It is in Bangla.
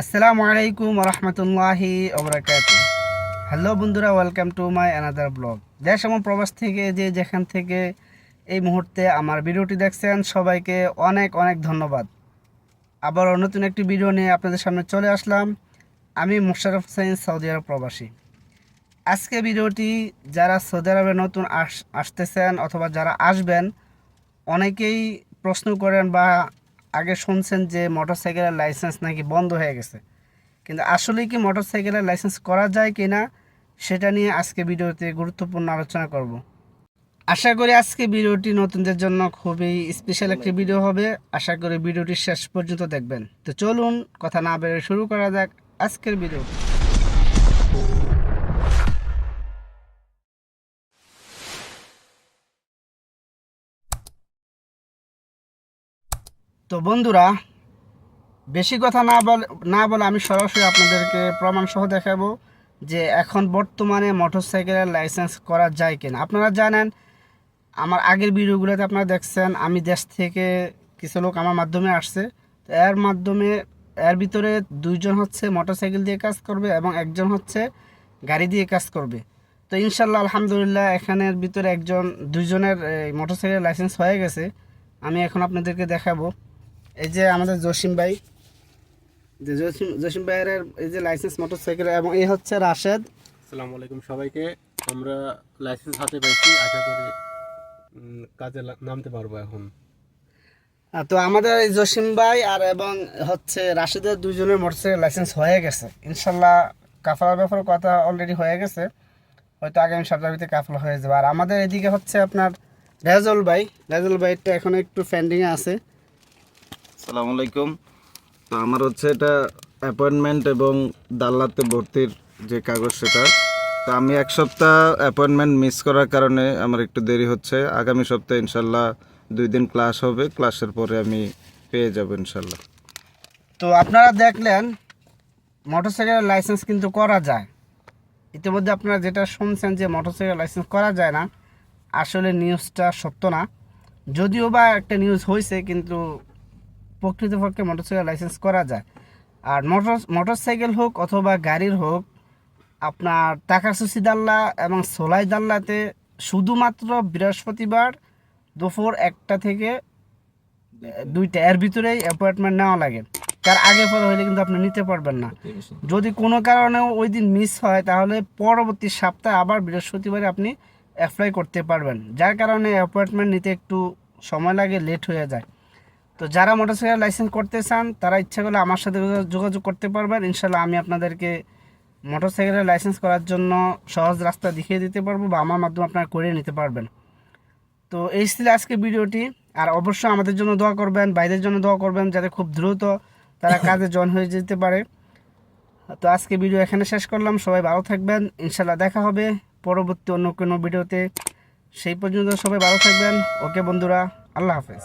আসসালামু আলাইকুম রহমতুল্লাহি হ্যালো বন্ধুরা, welcome to my another blog. দেশ এবং প্রবাস থেকে যে যেখান থেকে এই মুহূর্তে আমার ভিডিওটি দেখছেন, সবাইকে অনেক অনেক ধন্যবাদ। আবারও নতুন একটি ভিডিও নিয়ে আপনাদের সামনে চলে আসলাম। আমি মুশারফ হোসেন, সৌদি আরব প্রবাসী। আজকে ভিডিওটি যারা সৌদি আরবে নতুন আস, আসতেছেন অথবা যারা আসবেন, অনেকেই প্রশ্ন করেন বা আগে শুনছেন যে মোটরসাইকেলের লাইসেন্স নাকি বন্ধ হয়ে গেছে। কিন্তু আসলে কি মোটরসাইকেলের লাইসেন্স করা যায় কি না সেটা নিয়ে আজকে ভিডিওতে গুরুত্বপূর্ণ আলোচনা করব। আশা করি আজকে ভিডিওটি নতুনদের জন্য খুবই স্পেশাল একটি ভিডিও হবে। আশা করি ভিডিওটি শেষ পর্যন্ত দেখবেন। তো চলুন, কথা না বেরোয় শুরু করা যাক আজকের ভিডিও। তো বন্ধুরা, বেশি কথা না বলে না বলে আমি সরাসরি আপনাদেরকে প্রমাণ সহ দেখাবো যে এখন বর্তমানে মোটরসাইকেলের লাইসেন্স করা যায় কিনা। আপনারা জানেন, আমার আগের ভিডিওগুলোতে আপনারা দেখছেন, আমি দেশ থেকে কিছু লোক আমার মাধ্যমে আসছে। তো এর মাধ্যমে এর ভিতরে দুইজন হচ্ছে মোটরসাইকেল দিয়ে কাজ করবে এবং একজন হচ্ছে গাড়ি দিয়ে কাজ করবে। তো ইনশাল্লাহ, আলহামদুলিল্লাহ এখানের ভিতরে একজন, দুইজনের মোটরসাইকেল লাইসেন্স হয়ে গেছে। আমি এখন আপনাদেরকে দেখাবো। এই যে আমাদের জসিম ভাই। যে জসিম জসিম ভাইয়ের এই যে লাইসেন্স মোটরসাইকেল এবং এই হচ্ছে রাশেদ। আসসালামু আলাইকুম সবাইকে। আমরা লাইসেন্স হাতে পেয়েছি। আশা করি কাজে নামতে পারব এখন। তো আমাদের এই জসিম ভাই আর এবং হচ্ছে রাশেদের দুজনের মোটরসাইকেল লাইসেন্স হয়ে গেছে। ইনশাল্লাহ কাফলার ব্যাপারে কথা অলরেডি হয়ে গেছে। হয়তো আগামী সপ্তাহের ভিতরে কাফলা হয়ে যাবে। আর আমাদের এদিকে হচ্ছে আপনার রেজল ভাই। রেজল ভাইটা এখন একটু পেন্ডিংয়ে আছে। সালামু আলাইকুম। তো আমার হচ্ছে এটা অ্যাপয়েন্টমেন্ট এবং দাল্লাতে ভর্তির যে কাগজ সেটা। তো আমি এক সপ্তাহ অ্যাপয়েন্টমেন্ট মিস করার কারণে আমার একটু দেরি হচ্ছে। আগামী সপ্তাহে ইনশাল্লাহ দুই দিন ক্লাস হবে। ক্লাসের পরে আমি পেয়ে যাব ইনশাল্লাহ। তো আপনারা দেখলেন মোটরসাইকেলের লাইসেন্স কিন্তু করা যায়। ইতিমধ্যে আপনারা যেটা শুনছেন যে মোটরসাইকেল লাইসেন্স করা যায় না, আসলে নিউজটা সত্য না। যদিও বা একটা নিউজ হয়েছে কিন্তু প্রকৃতপক্ষে মোটরসাইকেল লাইসেন্স করা যায়। আর মোটর মোটরসাইকেল হোক অথবা গাড়ির হোক আপনার টাকাসুসি দাল্লা এবং সোলাই দাল্লাতে শুধুমাত্র বৃহস্পতিবার দুপুর একটা থেকে দুইটা এর ভিতরেই অ্যাপয়েন্টমেন্ট নেওয়া লাগে। তার আগে পরে হইলে কিন্তু আপনি নিতে পারবেন না। যদি কোনো কারণে ওই দিন মিস হয় তাহলে পরবর্তী সপ্তাহে আবার বৃহস্পতিবারে আপনি অ্যাপ্লাই করতে পারবেন। যার কারণে অ্যাপয়েন্টমেন্ট নিতে একটু সময় লাগে লেট হয়ে যায়। তো যারা মোটরসাইকেল লাইসেন্স করতে চান, তারা ইচ্ছা করলে আমার সাথে যোগাযোগ করতে পারবেন। ইনশাল্লাহ আমি আপনাদেরকে মোটরসাইকেলের লাইসেন্স করার জন্য সহজ রাস্তা দেখিয়ে দিতে পারব বা আমার মাধ্যমে আপনারা করে নিতে পারবেন। তো এই ছিল আজকে ভিডিওটি। আর অবশ্যই আমাদের জন্য দোয়া করবেন বাইরের জন্য দোয়া করবেন, যাতে খুব দ্রুত তারা কাজে জয়েন হয়ে যেতে পারে। তো আজকে ভিডিও এখানে শেষ করলাম। সবাই ভালো থাকবেন। ইনশাল্লাহ দেখা হবে পরবর্তী অন্য কোনো ভিডিওতে। সেই পর্যন্ত সবাই ভালো থাকবেন। ওকে বন্ধুরা, আল্লাহ হাফেজ।